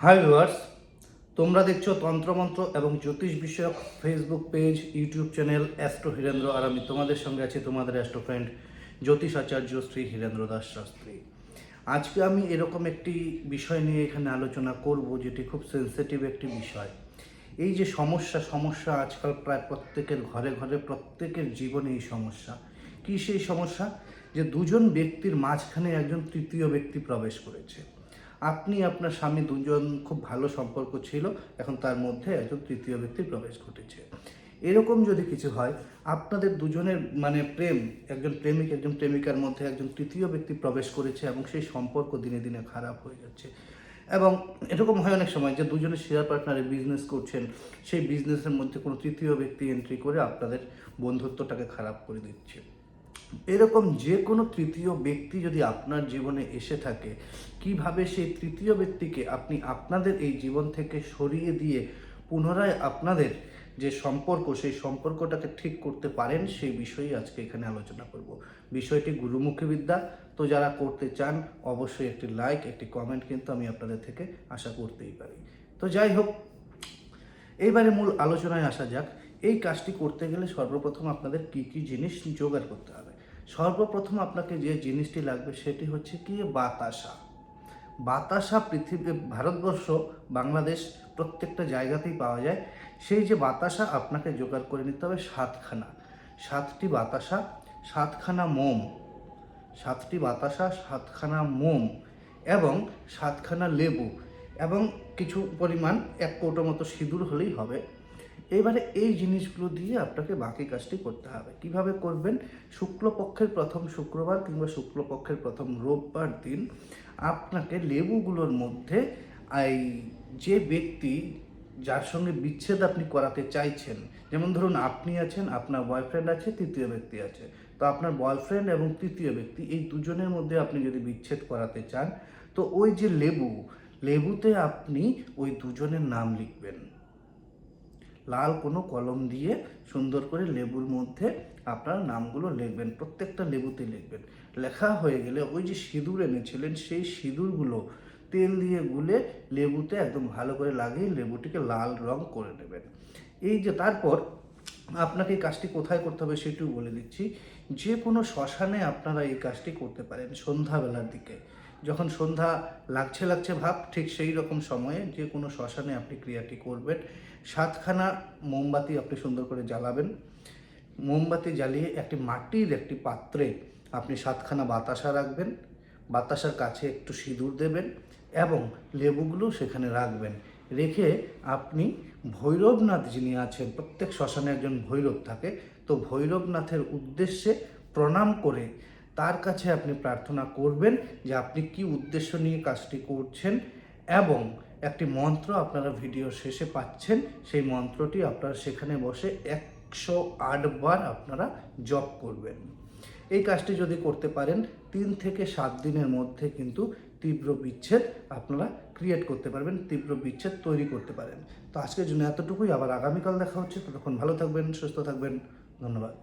Hi viewers তোমরা দেখছ তন্ত্রমন্ত্র এবং জ্যোতিষ বিষয়ক Facebook page YouTube channel astro Hirendra আর আমি তোমাদের সঙ্গে আছি তোমাদের অ্যাস্ট্রো ফ্রেন্ড জ্যোতিষ আচার্য শ্রী হীরেন্দ্র দাস শাস্ত্রী। আজকে আমি এরকম একটি বিষয় নিয়ে এখানে আলোচনা করব যেটি খুব সেন্সিটিভ একটি বিষয়। এই যে সমস্যা সমস্যা আজকাল প্রায় প্রত্যেকের ঘরে ঘরে, প্রত্যেকের জীবনে এই সমস্যা। কি সেই সমস্যা? যে দুজন ব্যক্তির মাঝখানে একজন তৃতীয় ব্যক্তি প্রবেশ করেছে। আপনি আপনার স্বামী দুজন খুব ভালো সম্পর্ক ছিল, এখন তার মধ্যে একজন তৃতীয় ব্যক্তির প্রবেশ ঘটেছে। এরকম যদি কিছু হয়, আপনাদের দুজনের মানে প্রেম, একজন প্রেমিক, একজন প্রেমিকার মধ্যে একজন তৃতীয় ব্যক্তি প্রবেশ করেছে এবং সেই সম্পর্ক দিনে দিনে খারাপ হয়ে যাচ্ছে। এবং এরকম হয় অনেক সময় যে দুজনে শেয়ার পার্টনারে বিজনেস করছেন, সেই বিজনেসের মধ্যে কোনো তৃতীয় ব্যক্তি এন্ট্রি করে আপনাদের বন্ধুত্বটাকে খারাপ করে দিচ্ছে। এরকম যে কোনো তৃতীয় ব্যক্তি যদি আপনার জীবনে এসে থাকে, কীভাবে সেই তৃতীয় ব্যক্তিকে আপনি আপনাদের এই জীবন থেকে সরিয়ে দিয়ে পুনরায় আপনাদের যে সম্পর্ক, সেই সম্পর্কটাকে ঠিক করতে পারেন, সেই বিষয়েই আজকে এখানে আলোচনা করব। বিষয়টি গুরুমুখী বিদ্যা। তো যারা করতে চান, অবশ্যই একটি লাইক একটি কমেন্ট কিন্তু আমি আপনাদের থেকে আশা করতেই পারি। তো যাই হোক, এইবারে মূল আলোচনায় আসা যাক। এই কাজটি করতে গেলে সর্বপ্রথম আপনাদের কি কি জিনিস জোগাড় করতে হবে? সর্বপ্রথম আপনাকে যে জিনিসটি লাগবে সেটি হচ্ছে কি? বাতাসা। বাতাসা পৃথিবী, ভারতবর্ষ, বাংলাদেশ প্রত্যেকটা জায়গাতেই পাওয়া যায়। সেই যে বাতাসা আপনাকে জোগাড় করে নিতে হবে সাতখানা। সাতটি বাতাসা, সাতখানা মোম। সাতটি বাতাসা, সাতখানা মোম এবং সাতখানা লেবু এবং কিছু পরিমাণ এক কৌটো মতো সিঁদুর হলেই হবে। এবারে এই জিনিসগুলো দিয়ে আপনাকে বাকি কাজটি করতে হবে। কীভাবে করবেন? শুক্লপক্ষের প্রথম শুক্রবার কিংবা শুক্লপক্ষের প্রথম রোববার দিন আপনাকে লেবুগুলোর মধ্যে এই যে ব্যক্তি যার সঙ্গে বিচ্ছেদ আপনি করাতে চাইছেন, যেমন ধরুন আপনি আছেন, আপনার বয়ফ্রেন্ড আছে, তৃতীয় ব্যক্তি আছে। তো আপনার বয়ফ্রেন্ড এবং তৃতীয় ব্যক্তি এই দুজনের মধ্যে আপনি যদি বিচ্ছেদ করাতে চান, তো ওই যে লেবু, লেবুতে আপনি ওই দুজনের নাম লিখবেন। লাল কোনো কলম দিয়ে সুন্দর করে লেবুর মধ্যে আপনার নামগুলো লিখবেন, প্রত্যেকটা লেবুতে লিখবেন। লেখা হয়ে গেলে ওই যে সিঁদুর এনেছিলেন, সেই সিঁদুরগুলো তেল দিয়ে গুলে লেবুতে একদম ভালো করে লাগিয়ে লেবুটিকে লাল রং করে নেবেন। এই যে তারপর আপনাকে এই কাজটি কোথায় করতে হবে সেটিও বলে দিচ্ছি। যে কোনো শ্মশানে আপনারা এই কাজটি করতে পারেন সন্ধ্যাবেলার দিকে। যখন সন্ধ্যা লাগছে লাগছে ভাব, ঠিক সেই রকম সময়ে যে কোনো শ্মশানে আপনি ক্রিয়াটি করবেন। সাতখানা মোমবাতি আপনি সুন্দর করে জ্বালাবেন। মোমবাতি জ্বালিয়ে একটি মাটির একটি পাত্রে আপনি সাতখানা বাতাসা রাখবেন। বাতাসার কাছে একটু সিঁদুর দেবেন এবং লেবুগুলো সেখানে রাখবেন। রেখে আপনি ভৈরবনাথ যিনি আছেন, প্রত্যেক শ্মশানে একজন ভৈরব থাকে, তো ভৈরবনাথের উদ্দেশ্যে প্রণাম করে তার কাছে আপনি প্রার্থনা করবেন যে আপনি কি উদ্দেশ্য নিয়ে কাজটি করছেন এবং একটি মন্ত্র আপনারা ভিডিও শেষে পাচ্ছেন, সেই মন্ত্রটি আপনারা সেখানে বসে একশো বার আপনারা জপ করবেন। এই কাজটি যদি করতে পারেন, তিন থেকে সাত দিনের মধ্যে কিন্তু তীব্র বিচ্ছেদ আপনারা ক্রিয়েট করতে পারবেন, তীব্র বিচ্ছেদ তৈরি করতে পারেন। তো আজকের জন্য এতটুকুই, আবার আগামীকাল দেখা হচ্ছে, ততক্ষণ ভালো থাকবেন, সুস্থ থাকবেন, ধন্যবাদ।